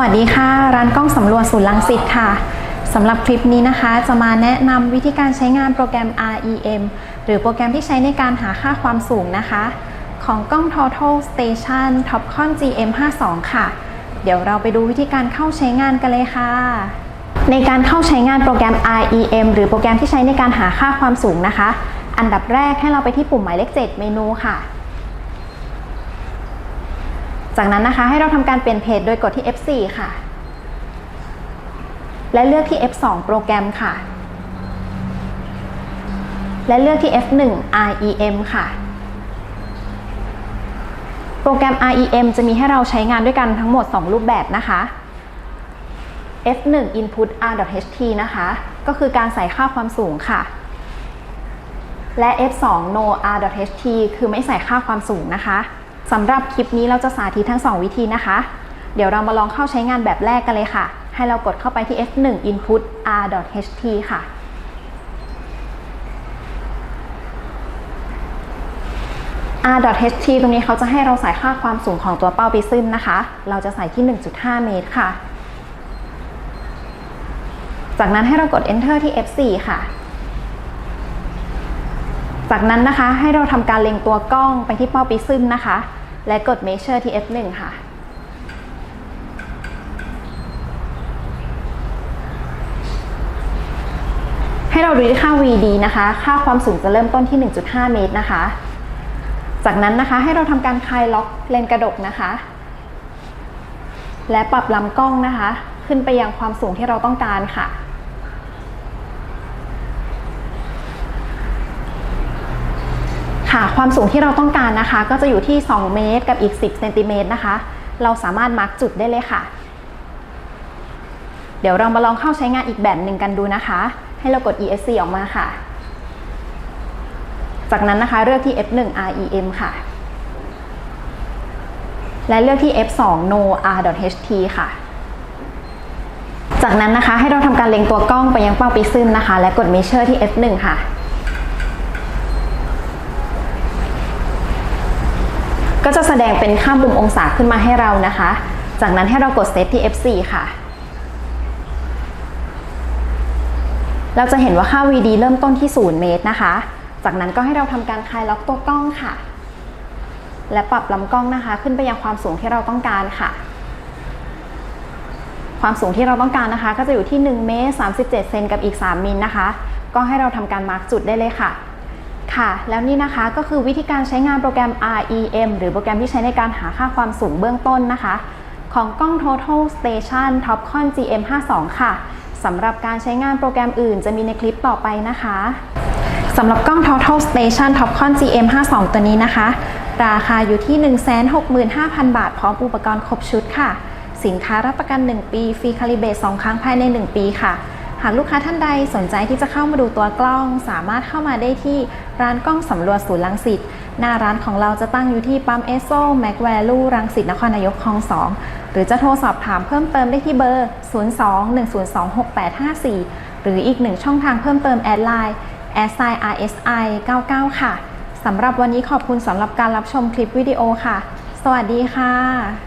วัสดีค่ะ ร้านกล้องสำรวจศูนย์ลังสิตค่ะสำหรับคลิปนี้นะคะ จะมาแนะนำวิธีการใช้งานโปรแกรม REM หรือโปรแกรมที่ใช้ในการหาค่าความสูงนะคะ ของกล้อง Total Station Topcon GM52 ค่ะ เดี๋ยวเราไปดูวิธีการเข้าใช้งานกันเลยค่ะ ในการเข้าใช้งานโปรแกรม REM หรือโปรแกรมที่ใช้ในการหาค่าความสูงนะคะ อันดับแรกให้เราไปที่ปุ่มหมายเลข 7 เมนูค่ะ จากนั้นนะคะให้เราทำการเปลี่ยนเพจโดยกดที่ F4 ค่ะ และเลือกที่ F2 โปรแกรมค่ะ และเลือกที่ F1 REM ค่ะ โปรแกรม REM จะมีให้เราใช้งานด้วยกันทั้งหมด 2 รูปแบบนะคะ F1 input r.ht นะคะ ก็คือการใส่ค่าความสูงค่ะ และ F2 no r.ht คือไม่ใส่ค่าความสูงนะคะ สำหรับคลิปนี้เราจะสาธิตทั้ง 2 วิธีนะคะ เดี๋ยวเรามาลองเข้าใช้งานแบบแรกกันเลยค่ะ ให้เรากดเข้าไปที่ F1 input r.ht ค่ะ r.ht ตรงนี้เขาจะให้เราใส่ค่าความสูงของตัวเป้าปิซึมนะคะ เราจะใส่ที่ 1.5 เมตรค่ะ จากนั้นให้เรากด enter ที่ F4 ค่ะ จากนั้นนะคะให้เราทำการเล็งตัวกล้องไปที่เป้าปิซึมนะคะ และกด measure ที่ F1 ค่ะให้เราดูที่ค่า VD นะคะ ค่าความสูงจะเริ่มต้นที่ 1.5 เมตรนะคะ จากนั้นนะคะให้เราทำการคลายล็อกเลนกระดกนะคะ และปรับลำกล้องนะคะ ขึ้นไปยังความสูงที่เราต้องการค่ะ ค่ะ ความสูงที่เราต้องการนะคะ ก็จะอยู่ที่ 2 เมตรกับอีก 10เซนติเมตรนะคะ เราสามารถมาร์กจุดได้เลยค่ะ เดี๋ยวเรามาลองเข้าใช้งานอีกแบบหนึ่งกันดูนะคะ ให้เรากด ESC ออกมาค่ะ จากนั้นนะคะเลือกที่ F1 REM ค่ะ และเลือกที่ F2 No R.ht ค่ะจากนั้นนะคะให้เราทำการเล็งตัวกล้องไปยังเป้าปิซึมนะคะ และกด Measure ที่ F1 ค่ะ ก็จะแสดงเป็นค่ามุมองศาขึ้นมาให้เรานะคะ จากนั้นให้เรากด Set ที่ F4 ค่ะ เราจะเห็นว่าค่า VD เริ่มต้นที่ 0 เมตรนะคะ จากนั้นก็ให้เราทำการคลายล็อกตัวกล้องค่ะ และปรับลำกล้องนะคะ ขึ้นไปยังความสูงที่เราต้องการค่ะ ความสูงที่เราต้องการนะคะ ก็จะอยู่ที่1เมตร37เซนกับอีก 3 มิลนะคะ ก็ให้เราทำการมาร์กจุดได้เลยค่ะ ค่ะ แล้วนี่นะคะก็คือวิธีการใช้งานโปรแกรม REM หรือโปรแกรมที่ใช้ในการหาค่าความสูงเบื้องต้นนะคะ ของกล้อง Total Station Topcon GM52 ค่ะสำหรับการใช้งานโปรแกรมอื่นจะมีในคลิปต่อไปนะคะสำหรับกล้อง Total Station Topcon GM52 ตัวนี้นะคะ ราคาอยู่ที่ 165,000 บาท พร้อมอุปกรณ์ครบชุดค่ะ สินค้ารับประกัน 1 ปี ฟรีคาลิเบต2ครั้งภายใน 1 ปีค่ะ หากลูกค้าท่านใดสนใจที่จะเข้ามาดูตัวกล้อง สามารถเข้ามาได้ที่ร้านกล้องสำรวจศูนย์ลังสิตหน้าร้านของเราจะตั้งอยู่ที่ปั๊มเอสโซแม็กแวลูรังสิตนครนายกคลอง2หรือจะโทรสอบถามเพิ่มเติมได้ที่เบอร์ 02-102-6854 หรืออีกหนึ่งช่องทางเพิ่มเติมแอดไลน์ s i RSI 99 ค่ะสำหรับวันนี้ขอบคุณสำหรับการรับชมคลิปวิดีโอค่ะ สวัสดีค่ะ